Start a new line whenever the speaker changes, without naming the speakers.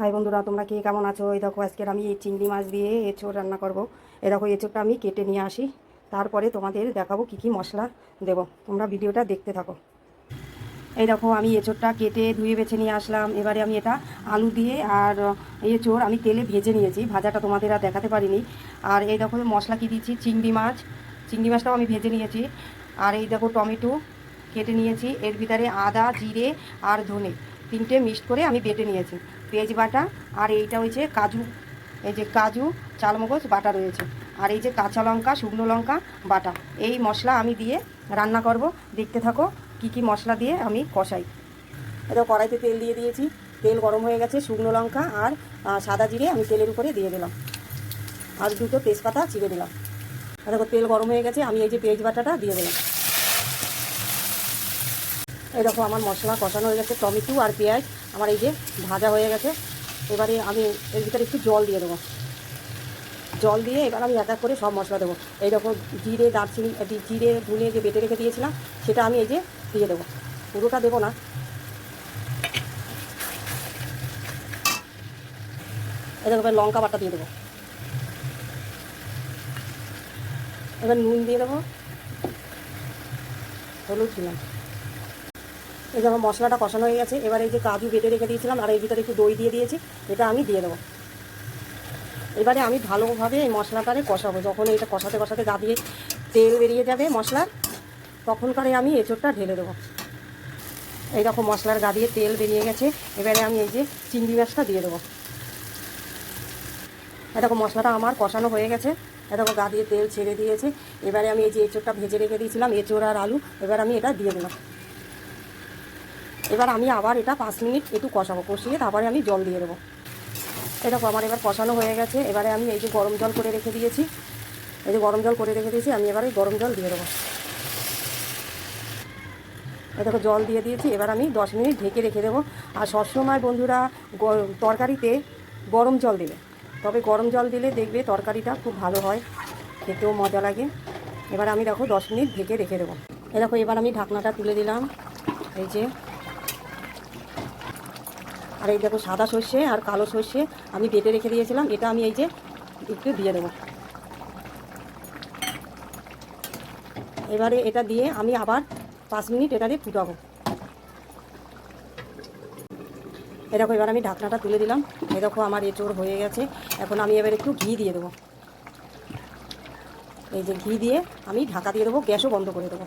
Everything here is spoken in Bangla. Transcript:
হাই বন্ধুরা, তোমরা কে কেমন আছো? এই দেখো আজকের আমি এই চিংড়ি মাছ দিয়ে এঁচোড় রান্না করব। এই দেখো, এঁচোড়টা আমি কেটে নিয়ে আসি। তারপরে তোমাদের দেখাবো কি কি মশলা দেব। তোমরা ভিডিওটা দেখতে থাকো। এই দেখো, আমি এঁচোড়টা কেটে ধুয়ে বেছে নিয়ে আসলাম। এবারে আমি এটা আলু দিয়ে আর এঁচোড় আমি তেলে ভেজে নিয়েছি। ভাজাটা তোমাদের আর দেখাতে পারিনি। আর এই দেখো, মশলা কি দিচ্ছি? চিংড়ি মাছ। চিংড়ি মাছটাও আমি ভেজে নিয়েছি। আর এই দেখো, টমেটো কেটে নিয়েছি। এর ভিতরে আদা, জিরে আর ধনে। তিনটে মিক্সড করে আমি বেটে নিয়েছি। পেঁয়াজ বাটা আর এইটা হয়েছে কাজু। এই যে কাজু, চালমগজ, বাটা রয়েছে। আর এই যে কাঁচা লঙ্কা, শুকনো লঙ্কা, বাটা। এই মশলা আমি দিয়ে রান্না করব। দেখতে থাকো কি কি মশলা দিয়ে আমি কষাই। এটা কড়াইতে তেল দিয়ে দিয়েছি। তেল গরম হয়ে গেছে, শুকনো লঙ্কা আর সাদা জিরে আমি তেলের উপরে দিয়ে দিলাম। আর দুটো তেজপাতা চিড়ে দিলাম। দেখো তেল গরম হয়ে গেছে, আমি এই যে পেঁয়াজ বাটাটা দিয়ে দিলাম। এই দেখো আমার মশলা কষানো হয়ে গেছে, টমেটো আর পেঁয়াজ। আমার এই যে ভাজা হয়ে গেছে, এবারে আমি এর ভিতরে একটু জল দিয়ে দেবো। জল দিয়ে এবার আমি এক এক করে সব মশলা দেবো। এই দেখো জিরে, দারচিনি জিরে, ধুনে যে বেটে রেখে দিয়েছিলাম, সেটা আমি এই যে দিয়ে দেবো। পুরোটা দেবো না। এই দেখো লঙ্কা বাটা দিয়ে দেবো। এবার নুন দিয়ে দেবো। হলুদ দিলাম এই যেমন মশলাটা কষানো হয়ে গেছে। এবার এই যে কাজু বেটে রেখে দিয়েছিলাম, আর এই ভিতরে একটু দই দিয়ে দিয়েছি, এটা আমি দিয়ে দেবো। এবারে আমি ভালোভাবে এই মশলাটারে কষাবো। যখন এটা কষাতে কষাতে গা দিয়ে তেল বেরিয়ে যাবে মশলার, তখনকারে আমি এঁচোড়টা ঢেলে দেবো। এই রকম মশলার গা দিয়ে তেল বেরিয়ে গেছে। এবারে আমি এই যে চিংড়ি মাছটা দিয়ে দেবো। এরকম মশলাটা আমার কষানো হয়ে গেছে। এরকম গা দিয়ে তেল ছেড়ে দিয়েছে। এবারে আমি এই যে এঁচোড়টা ভেজে রেখে দিয়েছিলাম, এঁচোড় আর আলু। এবার আমি এটা দিয়ে দিলাম। এবার আমি আবার এটা পাঁচ মিনিট একটু কষাবো, কষিয়ে তারপরে আমি জল দিয়ে দেবো। এরকম আমার এবার কষানো হয়ে গেছে। এবারে আমি এই যে গরম জল করে রেখে দিয়েছি, এই যে গরম জল করে রেখে দিয়েছি, আমি এবারে গরম জল দিয়ে দেবো। দেখো, জল দিয়ে দিয়েছি, এবার আমি দশ মিনিট ঢেকে রেখে দেবো। আর সবসময় বন্ধুরা তরকারিতে গরম জল দেবে তবে গরম জল দিলে দেখবে তরকারিটা খুব ভালো হয়, খেতেও মজা লাগে। এবার আমি দেখো, দশ মিনিট ঢেকে রেখে দেবো। এই দেখো, এবার আমি ঢাকনাটা তুলে দিলাম, এই যে আর এই দেখো সাদা সর্ষে আর কালো সর্ষে আমি বেটে রেখে দিয়েছিলাম। এটা আমি এই যে একটু দিয়ে দেবো। এবারে এটা দিয়ে আমি আবার পাঁচ মিনিট এটা দিয়ে ফুটাবো। দেখো, এবার আমি ঢাকনাটা তুলে দিলাম। এই দেখো, আমার এঁচোড় হয়ে গেছে। এখন আমি এবার একটু ঘি দিয়ে দেবো। এই যে ঘি দিয়ে আমি ঢাকা দিয়ে দেবো, গ্যাসও বন্ধ করে দেবো।